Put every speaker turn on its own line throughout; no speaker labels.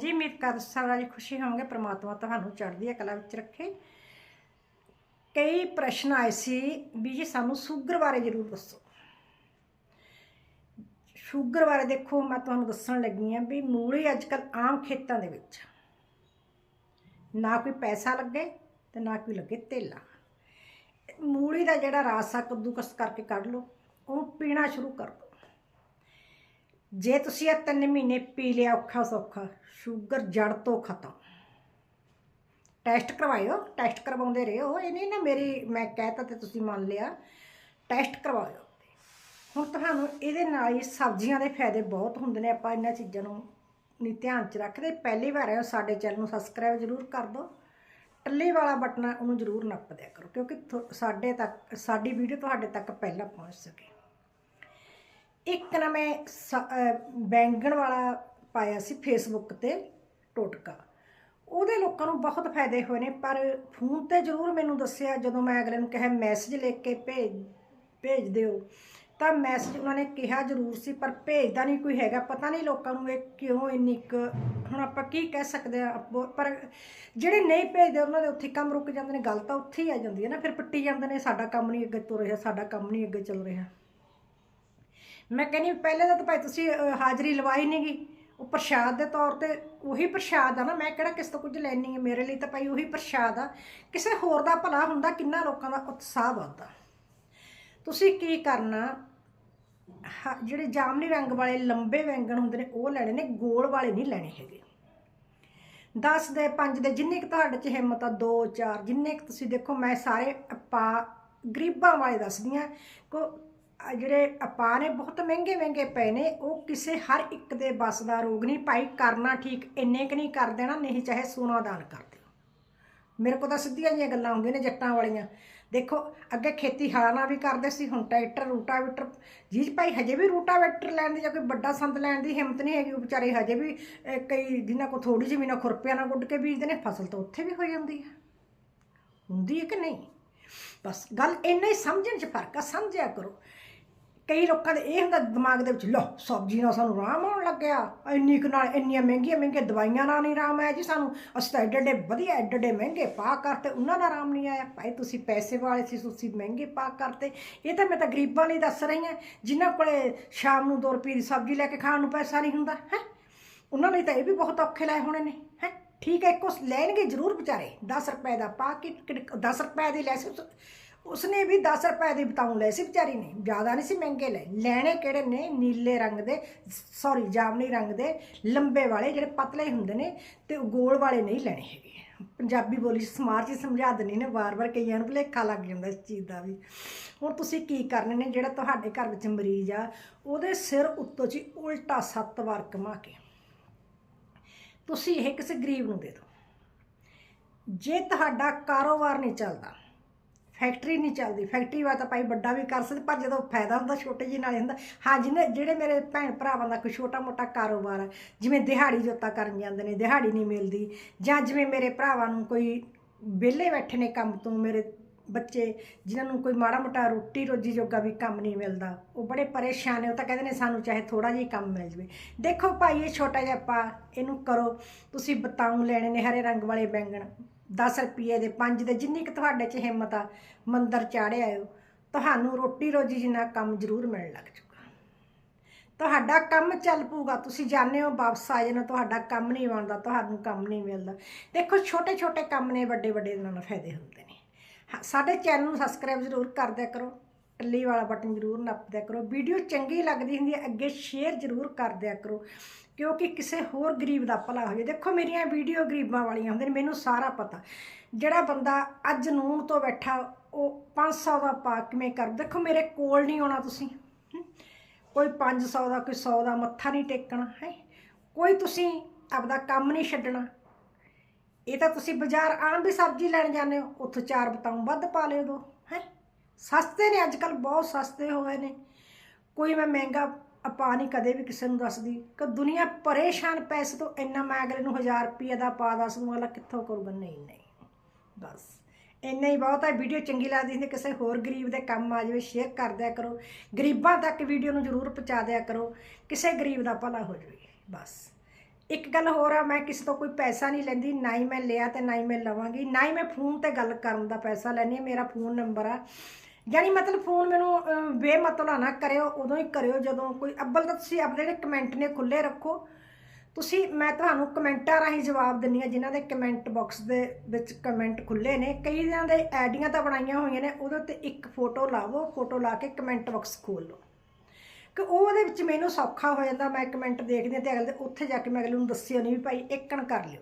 ਜੀ ਉਮੀਦ ਕਰ ਸਾਰਾ ਜੀ ਖੁਸ਼ੀ ਹੋਵਾਂਗੇ, ਪ੍ਰਮਾਤਮਾ ਤੁਹਾਨੂੰ ਚੜ੍ਹਦੀ ਕਲਾ ਵਿੱਚ ਰੱਖੇ। ਕਈ ਪ੍ਰਸ਼ਨ ਆਏ ਸੀ ਵੀ ਜੀ ਸਾਨੂੰ ਸ਼ੂਗਰ ਬਾਰੇ ਜ਼ਰੂਰ ਦੱਸੋ। ਸ਼ੂਗਰ ਬਾਰੇ ਦੇਖੋ, ਮੈਂ ਤੁਹਾਨੂੰ ਦੱਸਣ ਲੱਗੀ ਹਾਂ ਵੀ ਮੂਲੀ ਅੱਜ ਅੱਜਕੱਲ ਆਮ ਖੇਤਾਂ ਦੇ ਵਿੱਚ ਨਾ ਕੋਈ ਪੈਸਾ ਲੱਗੇ ਤੇ ਨਾ ਕੋਈ ਲੱਗੇ ਤੇਲਾ। ਮੂਲੀ ਦਾ ਜਿਹੜਾ ਰਸ ਆ, ਕੱਦੂਕਸ ਕਰਕੇ ਕੱਢ ਲਓ, ਉਹਨੂੰ ਪੀਣਾ ਸ਼ੁਰੂ ਕਰ ਦਿਓ। ਜੇ ਤੁਸੀਂ ਇਹ ਤਿੰਨ ਮਹੀਨੇ ਪੀ ਲਿਆ ਔਖਾ ਸੌਖਾ, ਸ਼ੂਗਰ ਜੜ ਤੋਂ ਖਤਮ। ਟੈਸਟ ਕਰਵਾਇਓ ਟੈਸਟ ਕਰਵਾਉਂਦੇ ਰਹੋ। ਇਹ ਨਹੀਂ ਨਾ ਮੇਰੀ, ਮੈਂ ਕਹਿਤਾ ਤੇ ਤੁਸੀਂ ਮੰਨ ਲਿਆ। ਟੈਸਟ ਕਰਵਾਇਓ। ਹੁਣ ਤੁਹਾਨੂੰ ਇਹਦੇ ਨਾਲ ਹੀ ਸਬਜ਼ੀਆਂ ਦੇ ਫਾਇਦੇ ਬਹੁਤ ਹੁੰਦੇ ਨੇ। ਆਪਾਂ ਇਹਨਾਂ ਚੀਜ਼ਾਂ ਨੂੰ ਨਹੀਂ ਧਿਆਨ ਚ ਰੱਖਦੇ। ਪਹਿਲੀ ਵਾਰ ਆਇਓ ਸਾਡੇ ਚੈਨਲ ਨੂੰ ਸਬਸਕ੍ਰਾਈਬ ਜ਼ਰੂਰ ਕਰ ਦਿਓ। ਟੱਲੇ ਵਾਲਾ ਬਟਨ ਉਹਨੂੰ ਜ਼ਰੂਰ ਨੱਪ ਦਿਆ ਕਰੋ, ਕਿਉਂਕਿ ਥੋ- ਸਾਡੇ ਤੱਕ, ਸਾਡੀ ਵੀਡੀਓ ਤੁਹਾਡੇ ਤੱਕ ਪਹਿਲਾਂ ਪਹੁੰਚ ਸਕੇ। ਇੱਕ ਨਾ ਮੈਂ ਸ- ਬੈਂਗਣ ਵਾਲਾ ਪਾਇਆ ਸੀ ਫੇਸਬੁੱਕ ਤੇ ਟੋਟਕਾ। ਉਹਦੇ ਲੋਕਾਂ ਨੂੰ ਬਹੁਤ ਫਾਇਦੇ ਹੋਏ ਨੇ, ਪਰ ਫੋਨ ਤੇ ਜ਼ਰੂਰ ਮੈਨੂੰ ਦੱਸਿਆ, ਜਦੋਂ ਮੈਂ ਅਗਲੇ ਨੂੰ ਕਿਹਾ ਮੈਸੇਜ ਲਿਖ ਕੇ ਭੇਜ ਭੇਜ ਦਿਓ। ਤਾਂ ਮੈਸੇਜ ਉਹਨਾਂ ਨੇ ਕਿਹਾ ਜ਼ਰੂਰ ਸੀ, ਪਰ ਭੇਜਦਾ ਨਹੀਂ ਕੋਈ ਹੈਗਾ। ਪਤਾ ਨਹੀਂ ਲੋਕਾਂ ਨੂੰ ਇਹ ਕਿਉਂ ਇੰਨੀ ਕੁ, ਹੁਣ ਆਪਾਂ ਕੀ ਕਹਿ ਸਕਦੇ ਆ ਪਰ ਜਿਹੜੇ ਨਹੀਂ ਭੇਜਦੇ ਉਹਨਾਂ ਦੇ ਉੱਥੇ ਕੰਮ ਰੁਕ ਜਾਂਦੇ ਨੇ, ਗੱਲ ਤਾਂ ਉੱਥੇ ਹੀ ਆ ਜਾਂਦੀ ਹੈ ਨਾ, ਫਿਰ ਪੱਟੀ ਜਾਂਦੇ ਨੇ, ਸਾਡਾ ਕੰਮ ਨਹੀਂ ਅੱਗੇ ਤੁਰ ਰਿਹਾ, ਸਾਡਾ ਕੰਮ ਨਹੀਂ ਅੱਗੇ ਚੱਲ ਰਿਹਾ। ਮੈਂ ਕਹਿੰਦੀ ਪਹਿਲੇ ਤਾਂ ਭਾਈ ਤੁਸੀਂ ਅਹ, ਹਾਜ਼ਰੀ ਲਵਾਈ ਨਹੀਂਗੀ ਉਹ ਪ੍ਰਸ਼ਾਦ ਦੇ ਤੌਰ ਤੇ ਉਹੀ ਪ੍ਰਸ਼ਾਦ ਆ ਨਾ ਮੈਂ ਕਿਹੜਾ ਕਿਸ ਤੋਂ ਕੁਝ ਲੈਣੀ ਹੈ ਮੇਰੇ ਲਈ ਤਾਂ ਭਾਈ ਉਹੀ ਪ੍ਰਸ਼ਾਦ ਆ। ਕਿਸੇ ਹੋਰ ਦਾ ਭਲਾ ਹੁੰਦਾ ਕਿੰਨਾ ਲੋਕਾਂ ਦਾ ਉਤਸ਼ਾਹ ਵੱਧਦਾ। ਤੁਸੀਂ ਕੀ ਕਰਨਾ ਹ- ਜਿਹੜੇ ਜਾਮਨੀ ਰੰਗ ਵਾਲੇ ਲੰਬੇ ਵੈਂਗਣ ਹੁੰਦੇ ਨੇ ਉਹ ਲੈਣੇ ਨੇ ਗੋਲ ਵਾਲੇ ਨਹੀਂ ਲੈਣੇ ਹੈਗੇ। 10 ਦੇ 5 ਦੇ ਜਿੰਨੇ ਕੁ ਤੁਹਾਡੇ ਚ ਹਿੰਮਤ ਆ 2 4 ਜਿੰਨੇ ਕੁ ਤੁਸੀਂ ਦੇਖੋ ਮੈਂ ਸਾਰੇ ਪਾ ਗਰੀਬਾਂ ਵਾਲੇ ਦੱਸਦੀ ਆ ਕੋ ਜਿਹੜੇ ਆਪਾ ਨੇ ਬਹੁਤ ਮਹਿੰਗੇ ਮਹਿੰਗੇ ਪਏ ਨੇ, ਉਹ ਕਿਸੇ ਹਰ ਇੱਕ ਦੇ ਬਸ ਦਾ ਰੋਗ ਨਹੀਂ। ਭਾਈ ਕਰਨਾ ਠੀਕ, ਇੰਨੇ ਕੁ ਨਹੀਂ ਕਰ ਦੇਣਾ, ਨਹੀਂ ਚਾਹੇ ਸੋਨਾ ਦਾਨ ਕਰ ਦਿਓ। ਮੇਰੇ ਕੋਲ ਤਾਂ ਸਿੱਧੀਆਂ ਜਿਹੀਆਂ ਗੱਲਾਂ ਹੁੰਦੀਆਂ ਨੇ, ਜੱਟਾਂ ਵਾਲੀਆਂ। ਦੇਖੋ, ਅੱਗੇ ਖੇਤੀ ਹਾਣਾ ਵੀ ਕਰਦੇ ਸੀ, ਹੁਣ ਟਰੈਕਟਰ, ਰੂਟਾਵੇਟਰ। ਜੀ ਭਾਈ ਹਜੇ ਵੀ ਰੂਟਾਵੇਟਰ ਲੈਣ ਦੀ ਜਾਂ ਕੋਈ ਵੱਡਾ ਸੰਦ ਲੈਣ ਦੀ ਹਿੰਮਤ ਨਹੀਂ ਹੈਗੀ, ਉਹ ਵਿਚਾਰੇ ਹਜੇ ਵੀ ਕਈ ਜਿਨ੍ਹਾਂ ਕੋਲ ਥੋੜੀ ਜਿਹੀ ਨਾ ਖੁਰਪਿਆਂ ਨਾਲ ਗੁੱਡ ਕੇ ਬੀਜਦੇ ਨੇ, ਫਸਲ ਤਾਂ ਉੱਥੇ ਵੀ ਹੋ ਜਾਂਦੀ ਹੈ। ਹੁੰਦੀ ਹੈ ਕਿ ਨਹੀਂ? ਬਸ ਗੱਲ ਇੰਨਾ ਹੀ ਸਮਝਣ 'ਚ ਫ਼ਰਕ ਆ, ਸਮਝਿਆ ਕਰੋ। ਕਈ ਲੋਕਾਂ ਦੇ ਇਹ ਹੁੰਦਾ ਦਿਮਾਗ ਦੇ ਵਿੱਚ ਲੋ ਸਬਜ਼ੀ ਨਾਲ ਸਾਨੂੰ ਆਰਾਮ ਆਉਣ ਲੱਗਿਆ। ਇੰਨੀ ਕੁ ਨਾਲ ਇੰਨੀਆਂ ਮਹਿੰਗੀਆਂ ਮਹਿੰਗੀਆਂ ਦਵਾਈਆਂ ਨਾਲ ਨਹੀਂ ਆਰਾਮ ਆਇਆ ਜੀ ਸਾਨੂੰ। ਅਸੀਂ ਤਾਂ ਐਡੇ ਐਡੇ ਵਧੀਆ ਐਡੇ ਐਡੇ ਮਹਿੰਗੇ ਪਾ ਕਰਤੇ ਉਹਨਾਂ ਦਾ ਆਰਾਮ ਨਹੀਂ ਆਇਆ। ਭਾਈ, ਤੁਸੀਂ ਪੈਸੇ ਵਾਲੇ ਸੀ, ਤੁਸੀਂ ਮਹਿੰਗੇ ਪਾ ਕਰਤੇ ਇਹ ਤਾਂ ਮੈਂ ਤਾਂ ਗਰੀਬਾਂ ਲਈ ਦੱਸ ਰਹੀ ਹਾਂ, ਜਿਨ੍ਹਾਂ ਕੋਲੇ ਸ਼ਾਮ ਨੂੰ 2 ਰੁਪਏ ਦੀ ਸਬਜ਼ੀ ਲੈ ਕੇ ਖਾਣ ਨੂੰ ਪੈਸਾ ਨਹੀਂ ਹੁੰਦਾ, ਹੈ? ਉਹਨਾਂ ਲਈ ਤਾਂ ਇਹ ਵੀ ਬਹੁਤ ਔਖੇ ਲਾਏ ਹੋਣੇ ਨੇ, ਹੈ? ਠੀਕ ਹੈ ਕੁਛ ਲੈਣਗੇ ਜ਼ਰੂਰ ਵਿਚਾਰੇ। 10 ਰੁਪਏ ਦਾ ਪਾ ਕੇ 10 ਰੁਪਏ ਦੀ ਲੈ ਸੀ ਉਸਨੇ ਵੀ 10 ਰੁਪਏ ਦੇ ਬਤਾਉਂ ਲਏ ਸੀ ਵਿਚਾਰੀ ਨੇ, ਜ਼ਿਆਦਾ ਨਹੀਂ ਸੀ ਮਹਿੰਗੇ ਲਏ। ਲੈਣੇ ਕਿਹੜੇ ਨੇ? ਨੀਲੇ ਰੰਗ ਦੇ ਸੌਰੀ ਜਾਮਨੀ ਰੰਗ ਦੇ, ਲੰਬੇ ਵਾਲੇ ਜਿਹੜੇ ਪਤਲੇ ਹੁੰਦੇ ਨੇ ਤੇ ਉਹ ਗੋਲ ਵਾਲੇ ਨਹੀਂ ਲੈਣੇ ਹੈਗੇ। ਪੰਜਾਬੀ ਬੋਲੀ 'ਚ ਸਮਾਰ ਚ ਸਮਝਾ ਦਿੰਦੀ ਨੇ, ਵਾਰ-ਵਾਰ ਕਈਆਂ ਨੂੰ ਭੁਲੇਖਾ ਲੱਗ ਜਾਂਦਾ ਇਸ ਚੀਜ਼ ਦਾ ਵੀ। ਹੁਣ ਤੁਸੀਂ ਕੀ ਕਰਨੇ ਨੇ, ਜਿਹੜਾ ਤੁਹਾਡੇ ਘਰ ਵਿੱਚ ਮਰੀਜ਼ ਆ, ਉਹਦੇ ਸਿਰ ਉੱਤੋਂ ਜੀ ਉਲਟਾ ਸੱਤ ਵਾਰ ਘੁਮਾ ਕੇ। ਤੁਸੀਂ ਇਹ ਕਿਸੇ ਗਰੀਬ ਨੂੰ ਦੇ ਦਿਓ। ਜੇ ਤੁਹਾਡਾ ਕਾਰੋਬਾਰ ਨਹੀਂ ਚੱਲਦਾ ਫੈਕਟਰੀ ਨਹੀਂ ਚੱਲਦੀ। ਫੈਕਟਰੀ ਵਾ ਤਾਂ ਭਾਈ ਵੱਡਾ ਵੀ ਕਰ ਸਕਦੇ, ਪਰ ਜਦੋਂ ਫਾਇਦਾ ਹੁੰਦਾ, ਛੋਟੇ ਜਿਹੇ ਨਾਲ ਹੀ ਹੁੰਦਾ। ਹਾਂ, ਜਿਹਨੇ ਜਿਹੜੇ ਮੇਰੇ ਭੈਣ ਭਰਾਵਾਂ ਦਾ ਕੋਈ ਛੋਟਾ ਮੋਟਾ ਕਾਰੋਬਾਰ ਹੈ ਜਿਵੇਂ ਦਿਹਾੜੀ ਜੋਤਾ ਕਰਨ ਜਾਂਦੇ ਨੇ, ਦਿਹਾੜੀ ਨਹੀਂ ਮਿਲਦੀ, ਜਾਂ ਜਿਵੇਂ ਮੇਰੇ ਭਰਾਵਾਂ ਨੂੰ ਕੋਈ ਵਿਹਲੇ ਬੈਠੇ ਨੇ ਕੰਮ ਤੋਂ, ਮੇਰੇ ਬੱਚੇ, ਜਿਨ੍ਹਾਂ ਨੂੰ ਕੋਈ ਮਾੜਾ ਮੋਟਾ ਰੋਟੀ ਰੋਜੀ ਜੋਗਾ ਵੀ ਕੰਮ ਨਹੀਂ ਮਿਲਦਾ, ਉਹ ਬੜੇ ਪਰੇਸ਼ਾਨ ਨੇ, ਉਹ ਤਾਂ ਕਹਿੰਦੇ ਨੇ ਸਾਨੂੰ ਚਾਹੇ ਥੋੜਾ ਜਿਹਾ ਕੰਮ ਮਿਲ ਜਵੇ। ਦੇਖੋ ਭਾਈ, ਇਹ ਛੋਟਾ ਜਿਹਾ ਪਾ ਇਹਨੂੰ ਕਰੋ, ਤੁਸੀਂ ਬਤਾਉ ਲੈਣੇ ਨੇ ਹਰੇ ਰੰਗ ਵਾਲੇ ਬੈਂਗਣ। 10 ਰੁਪਏ ਦੇ 5 ਦੇ ਜਿੰਨੀ ਕੁ ਤੁਹਾਡੇ 'ਚ ਹਿੰਮਤ ਆ ਮੰਦਰ ਚਾੜਿਆ ਆਇਓ ਤੁਹਾਨੂੰ ਰੋਟੀ ਰੋਜੀ ਜਿੰਨਾ ਕੰਮ ਜ਼ਰੂਰ ਮਿਲਣ ਲੱਗ ਜੂਗਾ ਤੁਹਾਡਾ ਕੰਮ ਚੱਲ ਪੂਗਾ ਤੁਸੀਂ ਜਾਣਦੇ ਹੋ ਵਾਪਸ ਆ ਜਾਣਾ ਤੁਹਾਡਾ ਕੰਮ ਨਹੀਂ ਬਣਦਾ ਤੁਹਾਨੂੰ ਕੰਮ ਨਹੀਂ ਮਿਲਦਾ। ਦੇਖੋ ਛੋਟੇ ਛੋਟੇ ਕੰਮ ਨੇ ਵੱਡੇ ਵੱਡੇ ਇਹਨਾਂ ਨਾਲ ਫਾਇਦੇ ਹੁੰਦੇ ਨੇ। ਹਾਂ, ਸਾਡੇ ਚੈਨਲ ਨੂੰ ਸਬਸਕ੍ਰਾਈਬ ਜ਼ਰੂਰ ਕਰ ਦਿਆ ਕਰੋ ਟੱਲੀ ਵਾਲਾ ਬਟਨ ਜ਼ਰੂਰ ਨੱਪ ਦਿਆ ਕਰੋ ਵੀਡੀਓ ਚੰਗੀ ਲੱਗਦੀ ਹੁੰਦੀ ਹੈ ਅੱਗੇ ਸ਼ੇਅਰ ਜ਼ਰੂਰ ਕਰ ਦਿਆ ਕਰੋ। ਕਿਉਂਕਿ ਕਿਸੇ ਹੋਰ ਗਰੀਬ ਦਾ ਭਲਾ ਹੋ ਜਾਏ ਦੇਖੋ ਮੇਰੀਆਂ ਵੀਡੀਓ ਗਰੀਬਾਂ ਵਾਲੀਆਂ ਹੁੰਦੀਆਂ ਨੇ, ਮੈਨੂੰ ਸਾਰਾ ਪਤਾ। ਜਿਹੜਾ ਬੰਦਾ ਅੱਜ ਨੂਨ ਤੋਂ ਬੈਠਾ, ਉਹ 500 ਦਾ ਪਾ ਕਿਵੇਂ ਕਰ ਦੇਖੋ ਮੇਰੇ ਕੋਲ ਨਹੀਂ ਆਉਣਾ ਤੁਸੀਂ। ਹਮ? ਕੋਈ 500 ਦਾ, ਕੋਈ 100 ਦਾ ਮੱਥਾ ਨਹੀਂ ਟੇਕਣਾ, ਹੈ? ਕੋਈ ਤੁਸੀਂ ਆਪਦਾ ਕੰਮ ਨਹੀਂ ਛੱਡਣਾ। ਇਹ ਤਾਂ ਤੁਸੀਂ ਬਾਜ਼ਾਰ ਆਮ ਵੀ ਸਬਜ਼ੀ ਲੈਣ ਜਾਂਦੇ ਹੋ, ਉੱਥੋਂ ਚਾਰ ਬਤਾਉਂ ਵੱਧ ਪਾ ਲਿਓ ਦੋ, ਹੈ? ਸਸਤੇ ਨੇ, ਅੱਜ ਕੱਲ ਬਹੁਤ ਸਸਤੇ ਹੋਏ ਨੇ। ਕੋਈ ਮੈਂ ਮਹਿੰਗਾ ਆਪਾ ਨਹੀਂ ਕਦੇ ਵੀ ਕਿਸੇ ਨੂੰ ਦੱਸਦੀ। ਕਿ ਦੁਨੀਆ ਪਰੇਸ਼ਾਨ ਪੈਸੇ ਤੋਂ ਇੰਨਾ ਮੈਂ ਅਗਲੇ ਨੂੰ 1000 ਰੁਪਏ ਦਾ ਪਾ ਦੱਸ ਦੂੰ, ਅਗਲਾ ਕਿੱਥੋਂ ਕਰੂਗਾ? ਨਹੀਂ ਨਹੀਂ। ਬਸ। ਇੰਨਾ ਹੀ ਬਹੁਤ ਹੈ। ਵੀਡੀਓ ਚੰਗੀ ਲੱਗਦੀ ਹੁੰਦੀ, ਕਿਸੇ ਹੋਰ ਗਰੀਬ ਦੇ ਕੰਮ ਆ ਜਾਵੇ ਸ਼ੇਅਰ ਕਰ ਦਿਆ ਕਰੋ। ਗਰੀਬਾਂ ਤੱਕ ਵੀਡੀਓ ਨੂੰ ਜ਼ਰੂਰ ਪਹੁੰਚਾ ਦਿਆ ਕਰੋ। ਕਿਸੇ ਗਰੀਬ ਦਾ ਭਲਾ ਹੋ ਜਾਵੇ। ਬਸ। ਇੱਕ ਗੱਲ ਹੋਰ ਆ, ਮੈਂ ਕਿਸੇ ਤੋਂ ਕੋਈ ਪੈਸਾ ਨਹੀਂ ਲੈਂਦੀ, ਨਾ ਹੀ ਮੈਂ ਲਿਆ ਤੇ ਨਾ ਹੀ ਮੈਂ ਲਵਾਂਗੀ, ਨਾ ਹੀ ਮੈਂ ਫੋਨ ਤੇ ਗੱਲ ਕਰਨ ਦਾ ਪੈਸਾ ਲੈਣੀ ਹੈ। ਮੇਰਾ ਫੋਨ ਨੰਬਰ ਆ ਯਾਨੀ ਮਤਲਬ ਫੋਨ ਮੈਨੂੰ ਅਹ, ਬੇਮਤਲਬ ਨਾ ਕਰਿਓ ਉਦੋਂ ਹੀ ਕਰਿਓ ਜਦੋਂ ਕੋਈ ਅੱਬਲ ਤਾਂ ਤੁਸੀਂ ਆਪਣੇ ਜਿਹੜੇ ਕਮੈਂਟ ਨੇ ਖੁੱਲੇ ਰੱਖੋ। ਤੁਸੀਂ ਮੈਂ ਤੁਹਾਨੂੰ ਕਮੈਂਟਾਂ ਰਾਹੀਂ ਜਵਾਬ ਦਿੰਨੀ ਆ ਜਿਨ੍ਹਾਂ ਦੇ ਕਮੈਂਟ ਬਾਕਸ ਦੇ ਵਿੱਚ ਕਮੈਂਟ ਖੁੱਲੇ ਨੇ। ਕਈਆਂ ਦੇ ਆਈਡੀਆਂ ਤਾਂ ਬਣਾਈਆਂ ਹੋਈਆਂ ਨੇ ਉਹਦੇ ਉੱਤੇ ਇੱਕ ਫੋਟੋ ਲਾਵੋ ਫੋਟੋ ਲਾ ਕੇ ਕਮੈਂਟ ਬਾਕਸ ਖੋਲ ਲਓ। ਕਿ ਉਹ ਉਹਦੇ ਵਿੱਚ ਮੈਨੂੰ ਸੌਖਾ ਹੋ ਜਾਂਦਾ ਮੈਂ ਕਮੈਂਟ ਦੇਖਦੀ ਹਾਂ ਤੇ ਅਗਲੇ ਉੱਥੇ ਜਾ ਕੇ ਮੈਂ ਅਗਲੇ ਨੂੰ ਦੱਸਿਓ ਨਹੀਂ ਵੀ ਭਾਈ ਇੱਕਣ ਕਰ ਲਿਓ।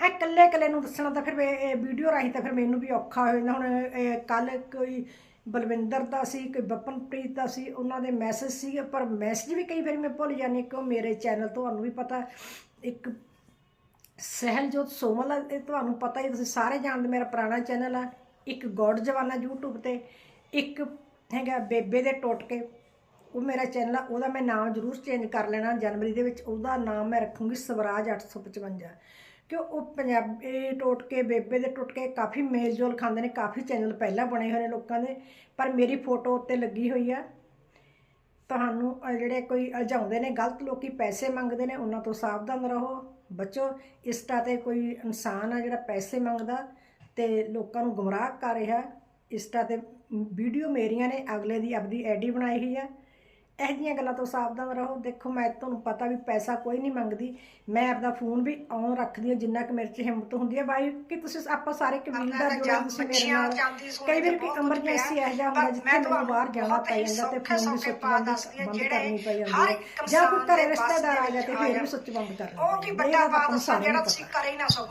ਐ ਇਕੱਲੇ ਇਕੱਲੇ ਨੂੰ ਦੱਸਣਾ ਤਾਂ ਫਿਰ ਵੀਡੀਓ ਰਾਹੀਂ ਤਾਂ ਫਿਰ ਮੈਨੂੰ ਵੀ ਔਖਾ ਹੋ ਜਾਂਦਾ। ਹੁਣ ਕੱਲ ਕੋਈ ਬਲਵਿੰਦਰ ਦਾ ਸੀ ਕੋਈ ਬੱਪਨਪ੍ਰੀਤ ਦਾ ਸੀ ਉਹਨਾਂ ਦੇ ਮੈਸੇਜ ਸੀਗੇ ਪਰ ਮੈਸੇਜ ਵੀ ਕਈ ਵਾਰੀ ਮੈਂ ਭੁੱਲ ਜਾਂਦੀ ਹਾਂ ਕਿਉਂ ਮੇਰੇ ਚੈਨਲ ਤੁਹਾਨੂੰ ਵੀ ਪਤਾ ਇੱਕ ਸਹਿਲਜੋਤ ਸੋਮਲ ਆ, ਇਹ ਤੁਹਾਨੂੰ ਪਤਾ ਹੀ ਤੁਸੀਂ ਸਾਰੇ ਜਾਣਦੇ ਮੇਰਾ ਪੁਰਾਣਾ ਚੈਨਲ ਆ ਇੱਕ ਗੋਡ ਜਵਾਨਾ YouTube ਤੇ ਇੱਕ ਹੈਗਾ ਬੇਬੇ ਦੇ ਟੋਟਕੇ। ਉਹ ਮੇਰਾ ਚੈਨਲ ਆ ਉਹਦਾ ਮੈਂ ਨਾਮ ਜ਼ਰੂਰ ਚੇਂਜ ਕਰ ਲੈਣਾ ਜਨਵਰੀ ਦੇ ਵਿੱਚ ਉਹਦਾ ਨਾਮ ਮੈਂ ਰੱਖੂੰਗੀ ਸਵਰਾਜ 855 ਕਿ ਉਹ ਪੰਜਾਬੀ ਟੋਟਕੇ ਬੇਬੇ ਦੇ ਟੋਟਕੇ ਕਾਫੀ ਮੇਲ ਜੋਲ ਖਾਂਦੇ ਨੇ, ਕਾਫੀ ਚੈਨਲ ਪਹਿਲਾਂ ਬਣੇ ਹੋਏ ਨੇ ਲੋਕਾਂ ਦੇ, ਪਰ ਮੇਰੀ ਫੋਟੋ ਉੱਤੇ ਲੱਗੀ ਹੋਈ ਆ। ਤੁਹਾਨੂੰ ਜਿਹੜੇ ਕੋਈ ਅਲਝਾਉਂਦੇ ਨੇ, ਗਲਤ ਲੋਕੀ ਪੈਸੇ ਮੰਗਦੇ ਨੇ, ਉਹਨਾਂ ਤੋਂ ਸਾਵਧਾਨ ਰਹੋ। ਬੱਚੋ, ਇਸਟਾ ਤੇ ਕੋਈ ਇਨਸਾਨ ਆ ਜਿਹੜਾ ਪੈਸੇ ਮੰਗਦਾ ਤੇ ਲੋਕਾਂ ਨੂੰ ਗੁੰਮਰਾਹ ਕਰ ਰਿਹਾ। ਇੰਸਟਾ ਤੇ ਵੀਡੀਓ ਮੇਰੀਆਂ ਨੇ, ਅਗਲੇ ਦੀ ਆਪਦੀ ਐਡੀ ਬਣਾਈ ਹੋਈ ਆ। ਇਹੋ ਜਿਹੀਆਂ ਗੱਲਾਂ ਤੋਂ ਸਾਵਧਾਨ ਰਹੋ। ਦੇਖੋ ਮੈਂ ਤੁਹਾਨੂੰ ਪਤਾ ਵੀ ਪੈਸਾ ਕੋਈ ਨਹੀਂ ਮੰਗਦੀ। ਮੈਂ ਆਪਦਾ ਫੋਨ ਵੀ ਔਨ ਰੱਖਦੀ ਹਾਂ ਜਿੰਨਾ ਕਿ ਮੇਰੇ 'ਚ ਹਿੰਮਤ ਹੁੰਦੀ ਹੈ। ਬਾਈ ਕਿ ਤੁਸੀਂ ਆਪਾਂ ਸਾਰੇ ਕਬੀਲਦਾਰ ਜੁੜੇ ਤੁਸੀਂ ਮੇਰੇ ਨਾਲ। ਕਈ ਵਾਰ ਕੋਈ ਐਮਰਜੈਂਸੀ ਇਹੋ ਜਿਹਾ ਹੁੰਦਾ ਜਿੱਥੇ ਮੈਨੂੰ ਬਾਹਰ ਜਾਣਾ ਪੈ ਜਾਂਦਾ ਤੇ ਫੋਨ ਵੀ ਸੁੱਚ ਬੰਦ ਕਰਨੀ ਪਈ ਜਾਂਦੀ ਹੈ। ਜਾਂ ਕੋਈ ਘਰੇ ਰਿਸ਼ਤੇਦਾਰ ਆ ਤੇ ਫਿਰ ਵੀ ਸੁੱਚ ਬੰਦ ਕਰ ਲੈਂਦੇ
ਉਹ ਕੀ ਵੱਡਾ ਬਾਤ ਜਿਹੜਾ ਤੁਸੀਂ ਕਰੇ ਨਾ ਸਕੋ